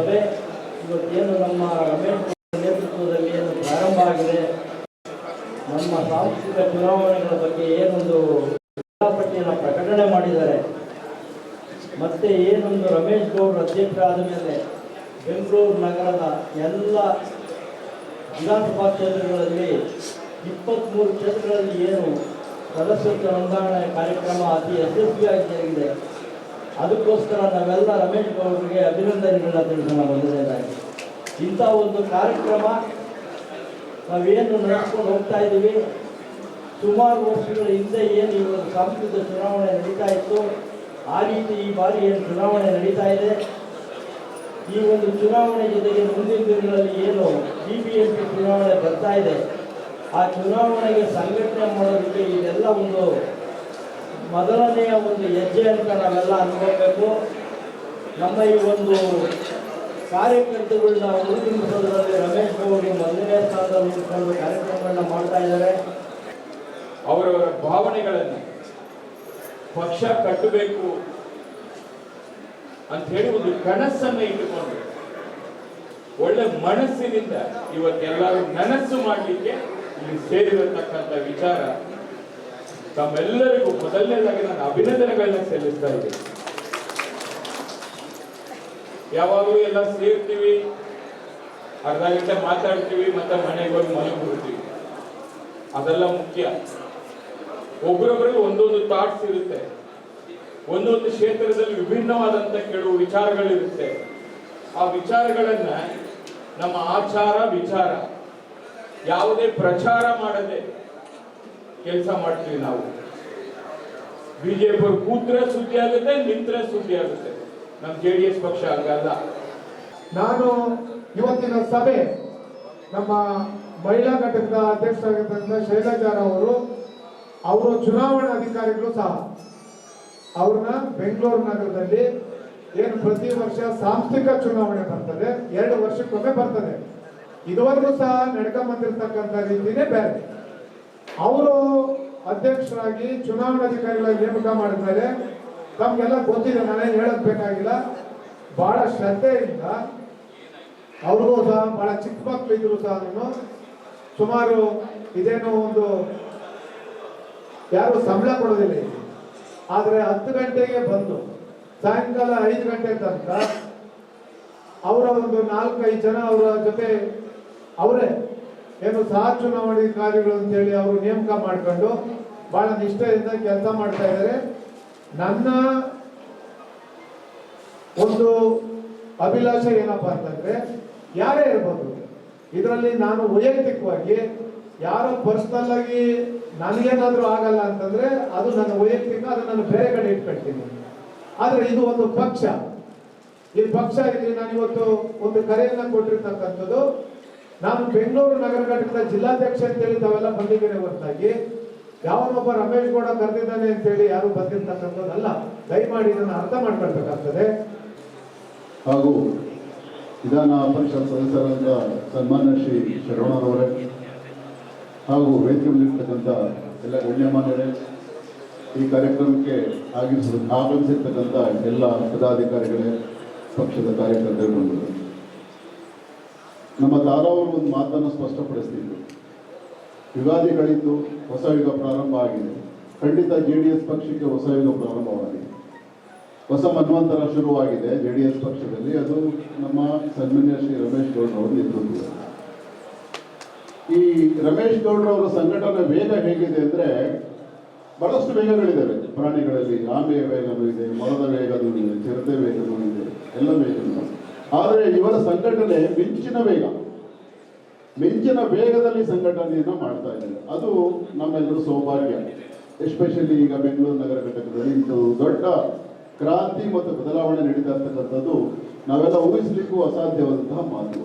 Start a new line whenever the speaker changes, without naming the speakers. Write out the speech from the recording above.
ಸಭೆ. ಇವತ್ತೇನು ನಮ್ಮ ರಮೇಶ್ ನೇತೃತ್ವದಲ್ಲಿ ಏನು ಪ್ರಾರಂಭ ಆಗಿದೆ? ನಮ್ಮ ಸಾಂಸ್ಕೃತಿಕ ಚುನಾವಣೆಗಳ ಬಗ್ಗೆ ಏನೊಂದು ವೇಳಾಪಟ್ಟಿಯನ್ನು ಪ್ರಕಟಣೆ ಮಾಡಿದ್ದಾರೆ. ಮತ್ತೆ ಏನೊಂದು ರಮೇಶ್ ಗೌಡ್ ಅಧ್ಯಕ್ಷರಾದ ಮೇಲೆ ಬೆಂಗಳೂರು ನಗರದ ಎಲ್ಲ ವಿಧಾನಸಭಾ ಕ್ಷೇತ್ರಗಳಲ್ಲಿ ಇಪ್ಪತ್ತ್ಮೂರು ಕ್ಷೇತ್ರಗಳಲ್ಲಿ ಏನು ಸದಸ್ಯತ್ವ ನೋಂದಾವಣೆ ಕಾರ್ಯಕ್ರಮ ಅತಿ ಯಶಸ್ವಿಯಾಗಿ ಜರುಗಿದೆ ಅದಕ್ಕೋಸ್ಕರ ನಾವೆಲ್ಲ ರಮೇಶ್ ಗೌಡರಿಗೆ ಅಭಿನಂದನೆಗಳನ್ನ ತಿಳಿಸೋಣ, ಮೊದಲನೇದಾಗಿ. ಇಂಥ ಒಂದು ಕಾರ್ಯಕ್ರಮ ನಾವೇನು ನಡೆಸ್ಕೊಂಡು ಹೋಗ್ತಾ ಇದ್ದೀವಿ. ಸುಮಾರು ವರ್ಷಗಳ ಹಿಂದೆ ಏನು ಈ ಒಂದು ಸಾಂಸ್ಕೃತಿಕ ಚುನಾವಣೆ ನಡೀತಾ ಇತ್ತು, ಆ ರೀತಿ ಈ ಬಾರಿ ಏನು ಚುನಾವಣೆ ನಡೀತಾ ಇದೆ. ಈ ಒಂದು ಚುನಾವಣೆ ಜೊತೆಗೆ ಮುಂದಿನ ದಿನಗಳಲ್ಲಿ ಏನು ಬಿ ಬಿ ಎಂ ಪಿ ಚುನಾವಣೆ ಬರ್ತಾ ಇದೆ. ಆ ಚುನಾವಣೆಗೆ ಸಂಘಟನೆ ಮಾಡೋದಕ್ಕೆ ಇದೆಲ್ಲ ಒಂದು ಮೊದಲನೆಯ ಒಂದು ಹೆಜ್ಜೆ ಅಂತ ನಾವೆಲ್ಲ ಅನ್ಕೋಬೇಕು. ನಮ್ಮ ಈ ಒಂದು ಕಾರ್ಯಕರ್ತಗಳನ್ನ ಗುರುತಿಸೋದ್ರಲ್ಲಿ ರಮೇಶ್ ಗೌಡಿ ಮೊದಲನೇ ಸ್ಥಾನದಲ್ಲಿ ಉಳಿದುಕೊಂಡು ಕಾರ್ಯಕ್ರಮಗಳನ್ನ ಮಾಡ್ತಾ ಇದ್ದಾರೆ.
ಅವರವರ ಭಾವನೆಗಳನ್ನು ಪಕ್ಷ ಕಟ್ಟಬೇಕು ಅಂತ ಹೇಳಿ ಒಂದು ಕನಸನ್ನು ಇಟ್ಟುಕೊಂಡು ಒಳ್ಳೆ ಮನಸ್ಸಿನಿಂದ ಇವತ್ತೆಲ್ಲರೂ ನನಸ್ಸು ಮಾಡಲಿಕ್ಕೆ ಇಲ್ಲಿ ಸೇರಿರತಕ್ಕಂಥ ವಿಚಾರ ತಮ್ಮೆಲ್ಲರಿಗೂ ಮೊದಲನೇದಾಗಿ ನಾನು ಅಭಿನಂದನೆಗಳನ್ನ ಸಲ್ಲಿಸ್ತಾ ಇದ್ದೀನಿ. ಯಾವಾಗಲೂ ಎಲ್ಲ ಸೇರ್ತೀವಿ, ಅರ್ಧ ಗಂಟೆ ಮಾತಾಡ್ತೀವಿ, ಮತ್ತೆ ಮನೆಗೆ ಹೋಗಿ ಮಲಗಿಬಿಡ್ತೀವಿ ಅದೆಲ್ಲ ಮುಖ್ಯ. ಒಬ್ಬರೊಬ್ಬರಿಗೆ ಒಂದೊಂದು ಥಾಟ್ಸ್ ಇರುತ್ತೆ. ಒಂದೊಂದು ಕ್ಷೇತ್ರದಲ್ಲಿ ವಿಭಿನ್ನವಾದಂತ ಕೆಲವು ವಿಚಾರಗಳಿರುತ್ತೆ. ಆ ವಿಚಾರಗಳನ್ನ ನಮ್ಮ ಆಚಾರ ವಿಚಾರ, ಯಾವುದೇ ಪ್ರಚಾರ ಮಾಡದೆ ಕೆಲಸ ಮಾಡ್ತೀವಿ ನಾವು. ಬಿಜೆಪಿ ಕೂತ್ರೆ ಸುದ್ದಿ ಆಗುತ್ತೆ, ನಿಂತ್ರೆ ಸುದ್ದಿ ಆಗುತ್ತೆ. ನಮ್ಮ ಜೆ ಡಿ ಎಸ್ ಪಕ್ಷ ಹಂಗಲ್ಲ.
ನಾನು ಇವತ್ತಿನ ಸಭೆ ನಮ್ಮ ಮಹಿಳಾ ಘಟಕದ ಅಧ್ಯಕ್ಷರಾಗಿರ್ತಕ್ಕಂಥ ಶೈಲಜಾರ ಅವರು ಅವರು ಚುನಾವಣಾ ಅಧಿಕಾರಿಗಳು ಸಹ, ಅವ್ರನ್ನ ಬೆಂಗಳೂರು ನಗರದಲ್ಲಿ ಏನು ಪ್ರತಿ ವರ್ಷ ಸಾಂಸ್ಥಿಕ ಚುನಾವಣೆ ಬರ್ತದೆ, ಎರಡು ವರ್ಷಕ್ಕೊಮ್ಮೆ ಬರ್ತದೆ. ಇದುವರೆಗೂ ಸಹ ನಡ್ಕೊಂಬಂದಿರ್ತಕ್ಕಂಥ ರೀತಿನೇ ಬೇರೆ. ಅವರು ಅಧ್ಯಕ್ಷರಾಗಿ ಚುನಾವಣಾಧಿಕಾರಿಗಳಾಗಿ ನೇಮಕ ಮಾಡಿದ್ಮೇಲೆ ತಮ್ಗೆಲ್ಲ ಗೊತ್ತಿದೆ ನಾನೇನು ಹೇಳಕ್ ಬೇಕಾಗಿಲ್ಲ. ಬಹಳ ಶ್ರದ್ಧೆಯಿಂದ ಅವ್ರಿಗೂ ಸಹ ಬಹಳ ಚಿಕ್ಕ ಮಕ್ಕಳು ಇದ್ರು ಸಹ ಸುಮಾರು ಇದೇನೋ ಒಂದು ಯಾರು ಸಂಬಳ ಕೊಡೋದಿಲ್ಲ ಆದರೆ ಹತ್ತು ಗಂಟೆಗೆ ಬಂದು, ಸಾಯಂಕಾಲ ಐದು ಗಂಟೆ ತನಕ ಅವರ ಒಂದು ನಾಲ್ಕೈದು ಜನ ಅವರ ಜೊತೆ ಅವರೇ ಏನು ಸಹ ಚುನಾವಣಾಧಿಕಾರಿಗಳು ಅಂತೇಳಿ ಅವರು ನೇಮಕ ಮಾಡಿಕೊಂಡು ಬಹಳ ನಿಷ್ಠೆಯಿಂದ ಕೆಲಸ ಮಾಡ್ತಾ ಇದ್ದಾರೆ. ನನ್ನ ಒಂದು ಅಭಿಲಾಷೆ ಏನಪ್ಪ ಅಂತಂದ್ರೆ, ಯಾರೇ ಇರ್ಬೋದು, ಇದರಲ್ಲಿ ನಾನು ವೈಯಕ್ತಿಕವಾಗಿ ಯಾರೋ ಪರ್ಸನಲ್ ಆಗಿ ನನಗೇನಾದರೂ ಆಗಲ್ಲ ಅಂತಂದ್ರೆ ಅದು ನನ್ನ ವೈಯಕ್ತಿಕ, ಅದು ನಾನು ಬೇರೆ ಕಡೆ ಇಟ್ಕೊಳ್ತೀನಿ. ಆದರೆ ಇದು ಒಂದು ಪಕ್ಷ. ಈ ಪಕ್ಷ ಇಲ್ಲಿ ನಾನು ಇವತ್ತು ಒಂದು ಕರೆಯನ್ನು ಕೊಟ್ಟಿರ್ತಕ್ಕಂಥದ್ದು ನಾನು ಬೆಂಗಳೂರು ನಗರ ಘಟಕದ ಜಿಲ್ಲಾಧ್ಯಕ್ಷ ಅಂತ ಹೇಳಿ ತಾವೆಲ್ಲ ಬಂದಿದ್ದೇನೆ ಹೊರತಾಗಿ ಯಾವನೊಬ್ಬ ರಮೇಶ್ ಗೌಡ ಕರೆದಿದ್ದಾನೆ ಅಂತೇಳಿ ಯಾರು ಬಂದಿರ್ತಕ್ಕಂಥದ್ದಲ್ಲ, ದಯಮಾಡಿ ಇದನ್ನು ಅರ್ಥ ಮಾಡ್ಕೊಳ್ಬೇಕಾಗ್ತದೆ.
ಹಾಗೂ ವಿಧಾನ ಪರಿಷತ್ ಸದಸ್ಯರಾದ ಸನ್ಮಾನ್ಯ ಶ್ರೀ ಶರವಣರವರೇ ಹಾಗೂ ವೇದಿಕೆ ಮೇಲಿರ್ತಕ್ಕಂಥ ಎಲ್ಲ ಗಣ್ಯಮಾನ್ಯರೇ ಈ ಕಾರ್ಯಕ್ರಮಕ್ಕೆ ಆಗಮಿಸಿರ್ತಕ್ಕಂಥ ಎಲ್ಲ ಪದಾಧಿಕಾರಿಗಳೇ, ಪಕ್ಷದ ಕಾರ್ಯಕರ್ತರು ಬಂದರು. ನಮ್ಮ ತಾರಾವರು ಒಂದು ಮಾತನ್ನು ಸ್ಪಷ್ಟಪಡಿಸ್ತಿದ್ರು. ಯುಗಾದಿ ಕಳಿತು ಹೊಸ ಯುಗ ಪ್ರಾರಂಭ ಆಗಿದೆ. ಖಂಡಿತ ಜೆ ಡಿ ಎಸ್ ಪಕ್ಷಕ್ಕೆ ಹೊಸ ಯುಗ ಪ್ರಾರಂಭವಾಗಿದೆ. ಹೊಸ ಮನ್ವಂತರ ಶುರುವಾಗಿದೆ ಜೆ ಡಿ ಎಸ್ ಪಕ್ಷದಲ್ಲಿ. ಅದು ನಮ್ಮ ಸನ್ಮಾನ್ಯ ಶ್ರೀ ರಮೇಶ್ ಗೌಡ್ರವರ ನೇತೃತ್ವದಲ್ಲಿ. ಈ ರಮೇಶ್ ಗೌಡ್ರವರ ಸಂಘಟನೆ ವೇಗ ಹೇಗಿದೆ ಅಂದರೆ ಬಹಳಷ್ಟು ವೇಗಗಳಿದ್ದಾವೆ. ಪ್ರಾಣಿಗಳಲ್ಲಿ ಆಮೆಯ ವೇಗನೂ ಇದೆ ಮೊಲದ ವೇಗನೂ ಇದೆ, ಚಿರತೆ ವೇಗನೂ ಇದೆ, ಎಲ್ಲ ವೇಗನೂ ಆದರೆ ಇವರ ಸಂಘಟನೆ ಮಿಂಚಿನ ವೇಗ ಮಿಂಚಿನ ವೇಗದಲ್ಲಿ ಸಂಘಟನೆಯನ್ನು ಮಾಡ್ತಾ ಇದ್ದಾರೆ ಅದು ನಮ್ಮೆಲ್ಲರೂ ಸೌಭಾಗ್ಯ. ಎಸ್ಪೆಷಲಿ ಈಗ ಬೆಂಗಳೂರು ನಗರ ಘಟಕದಲ್ಲಿ ಇಂದು ದೊಡ್ಡ ಕ್ರಾಂತಿ ಮತ್ತು ಬದಲಾವಣೆ ನಡೀತಾ ಇರ್ತಕ್ಕಂಥದ್ದು, ನಾವೆಲ್ಲ ಊಹಿಸಲಿಕ್ಕೂ ಅಸಾಧ್ಯವಾದಂತಹ ಮಾತು.